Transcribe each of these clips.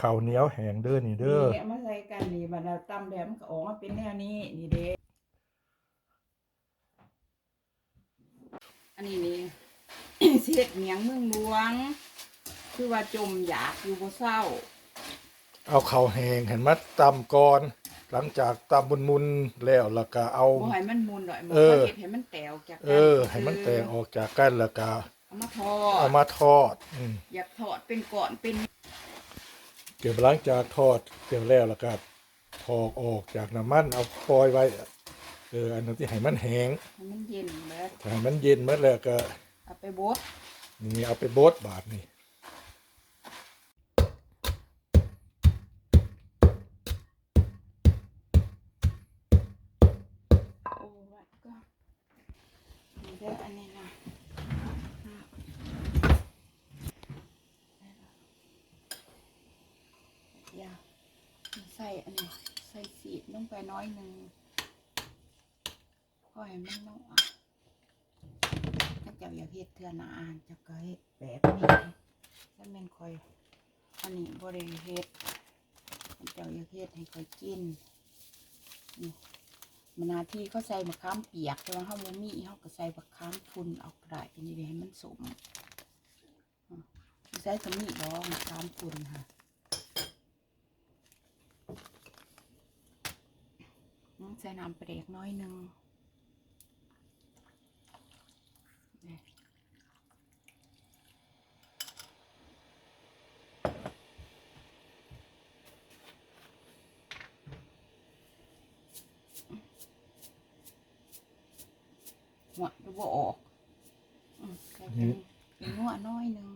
ข้าวเหนียวแห้งเด้อนี่เด้อนี่เอามาใส่กันนี่บัดเราตำแบบมันก็ออกมาเป็นแนวนี้นี่เด้อันนี้นี่เสียดเหมียงเมืองหลวง คือว่าจมอยากอยู่บ่เศร้า เอาข้าวแห้งเห็นมัดตำก่อน หลังจากตำมุนๆแล้วแล้วก็เอาบ่ให้มันมุนหน่อยมันเออเฮ็ดให้มันแตกออกจากกันเออ ให้มันแตกออกจากกันแล้วก็เอามาทอเอาดมาทอดอืมอยากทอดเป็นก่อนเป็น เก็บหลังจากทอดเก็บแล้วแล้วก็พอกออกจากน้ำมันเอาปล่อยไว้เอออันนั้นที่ให้มันแห้งให้มันเย็นแล้วให้มันเย็นเมื่อแล้วก็เอาไปบดนี่เอาไปบดบาดนี่โอ้วัดก็นี่เด้ออันนี้นะอย่า ใส่อันนี้ใส่สีดลงไปน้อยหนึ่งพอให้มันนุ่มอะถ้าเจ้าอยากเฮ็ดเทื่อนอ่านจะก็เฮ็ดแบบนี้ถ้าแม่นคอยอันนี้บริเฮ็ดเจ้าอยากเฮ็ดให้คอยกินนี่มันหนาที่เขาใส่มะขามเปียกแต่ว่าเขาบ่มีเขาก็ใส่มะขามทุนเอากระดนี่เลยให้มันสมใส่ขมิ้นดองมะขามทุนค่ะอืมใส่น้ำปลาเด็กน้อยหนึ่งนี่หัวดูบ่ออกอืมใส่เป็นเป็นหัวน้อยหนึ่ง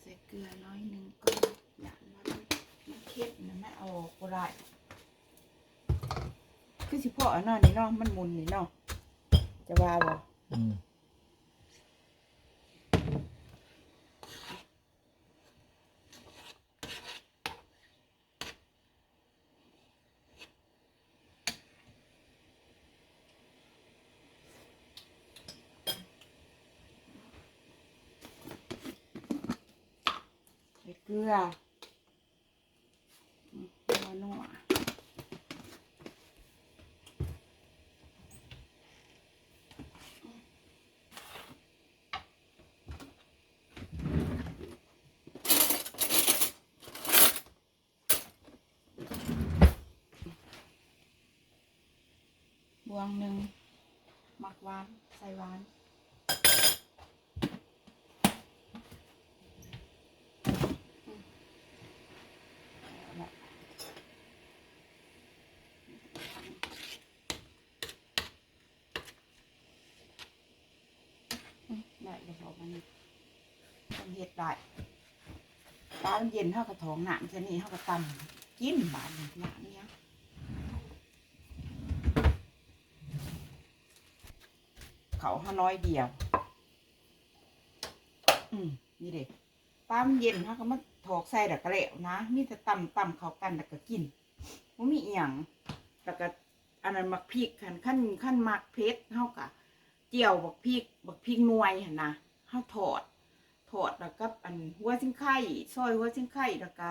ใส่เกลือน้อยหนึ่งก็อย่ามันมันเค็มนะไม่เอาออกก็ได้คือสิ พ่ออันนั้นนี่เนาะมันหมุนนี่เนาะจะว่าบ่อืมใส่เกลืออืมนัวนัวบ วงหนึ่งหมักหวาน ใส่หวาน ได้เดี๋ยวบอกมันนี่ต้องเฮ็ดได้ปลามันเย็นเท่ากับท้องหนามชนี่เท่ากับตำกินบานหนามเนี่ย เขาห้าน้อยเดียว อืมนี่เด็กปลามเย็นเท่ากับมาถอกใส่ดักกระเหลวนะมีแต่ตำตำเขากันแล้วก็กินมันมีอีหยังแล้วก็อันนั้นมักพริกขั้นขั้นขั้นมักเพชรเท่ากับเจียวบักพริกบักพริกนวยหั่นนะเฮาทอดทอดแล้วก็อันหัวซิงไข่ซอยหัวซิงไข่แล้วก็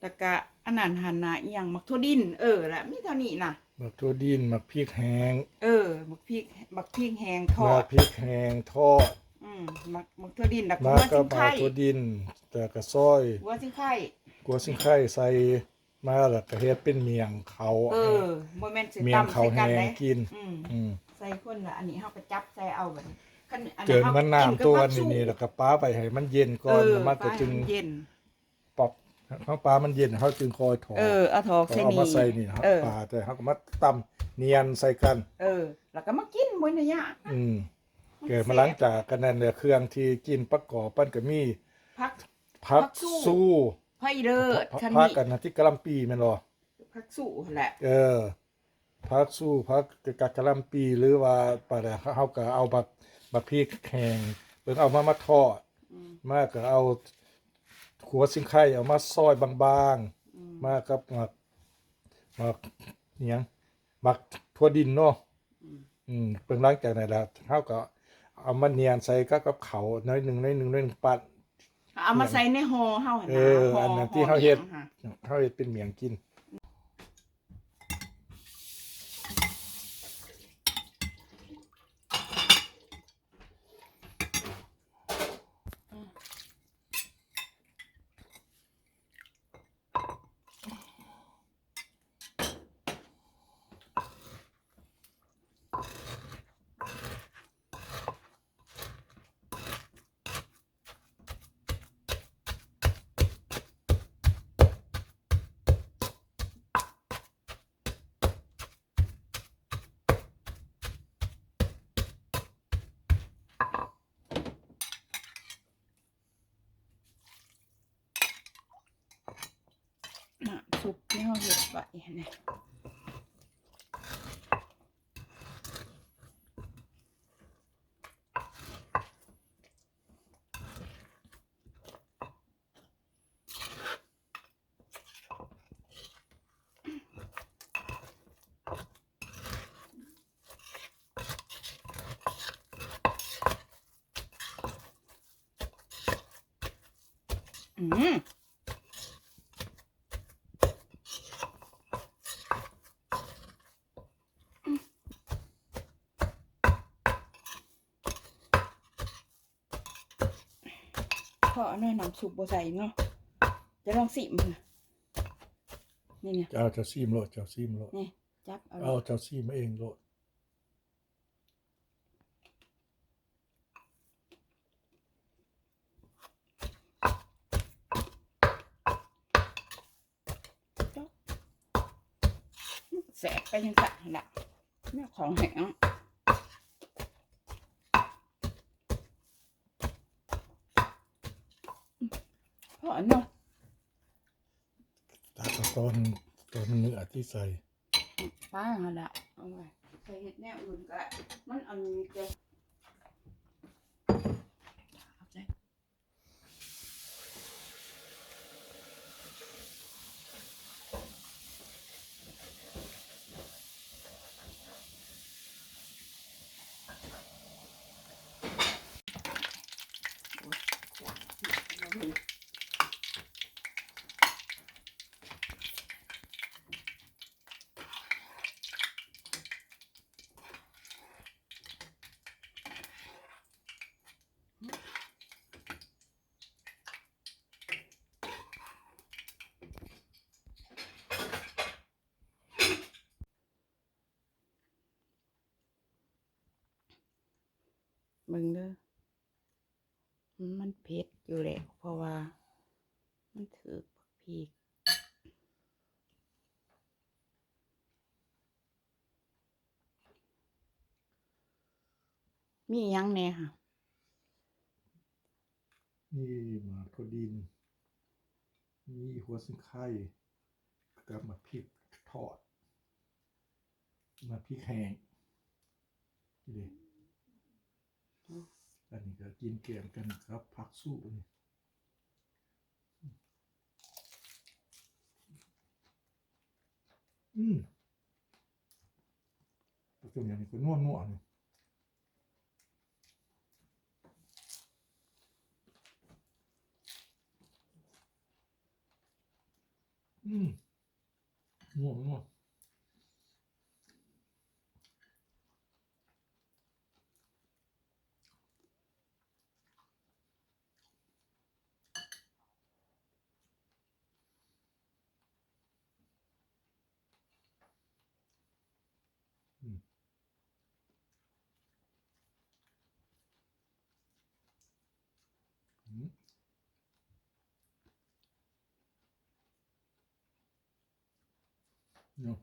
แล้วก็อันนั้นหั่นนะอีหยังมักทั่วดินเออและมีเท่านี้นะ หมักถั่วดินหมักพริกแห้งเออบักพริกบักพริกแห้งทหอมัดกพริกแห้งทอดอืมมักมักทั่วดินแล้วก็มาหัวก็ซิงมาไข่ถั่วดิน แต่ก็ซอยหัวซิงไข่กัวซิงไข่ใส่มาแล้วก็เฮ็ดเป็นเมียงเขา เออบ่แม่นสิเมียงตำเขาใส่กันแห้งได้กิน อืมอืมใส่คนละอันนี้เฮาก็จับใส่เอาบัดนี้คันอัเกินฮามันน้ำกิกับตัวผักนี่สู้นี่แล้วก็ป้าไปให้มันเย็นก่อนเออมันก็ปลาจึง เย็นปอก ข้าวปลามันเย็นเขาจึงคอยถอดเออเอาถอกเอาใส่เอานี่ มาใส่นี่ครับเออ ปลาแต่เขาก็มาตำเนียนใส่กัน เออ แล้วก็มากินบนระยะอืมเกิดมาหลังจากกันนั่นเนี่ยเครื่องที่กินประกอบปั้นก็มีพัก พักผักสู้ สู้ไผ่เลิศคันพักนี้กันนะที่กะหลำปีแม่นบ่พักสู้แหละ เออพักสู้พักกะกะหลำปีหรือว่าปลาแดกเฮาก็เอาบักบักพริกแห้งเพิ่นเอามามาทอด อืม มาก็เอา ขัวสิงไข่เอามาซอยบางอืมๆมากับมามาอิหยังมักทั่วดินเนาะอืมอืมเพิ่งหล้างจากนั้นแล้วเฮาก็เอามาเนียนใส่ก็กับเขาวน้อยหนึ่งน้อยหนึ่งน้อยหนึ่งปัดเอามาใส่ในห่อเฮาหั่นเอนะอห่อันนั้นที่เฮาเฮ็ดห่อหยังค่ะ เฮาเฮ็ดเป็นเมียงกินน้ำซุปที่ เฮา เฮ็ดไว้นะอืมพอเอาหน่อยน้ำซุปบ่ใส่เนาะจะลองสิมันน่ะนี่เนี่ยเจ้าเจ้าซีมโลดเจ้าซีมโลดนี่จับเอาเอาเจ้าซีมเองโลดแสบไปยังสั่นละเนี่ยของแห้ง พอเนาะตาตอนตอนเนื้อที่ใส่ ป้าหั่นละเอาไว้ใส่เห็ดแนวอื่นก็ได้มันอันนี้จะเอาใจมึงเด้อมัน เผ็ดอยู่แหละเพราะว่า มันถือบักพริกมียังแหน่ค่ะนี่หมากถั่วดินนี่หัวสิงไข่กับมาพริกทอด มาพริกแห้งนี่เด้ อันนี้ก็กินแกมกันครับ ผักสู้นี่อืมตัวอย่างนี้ก็นัวนัวๆนี่อืมนัวนัวอื เนาะ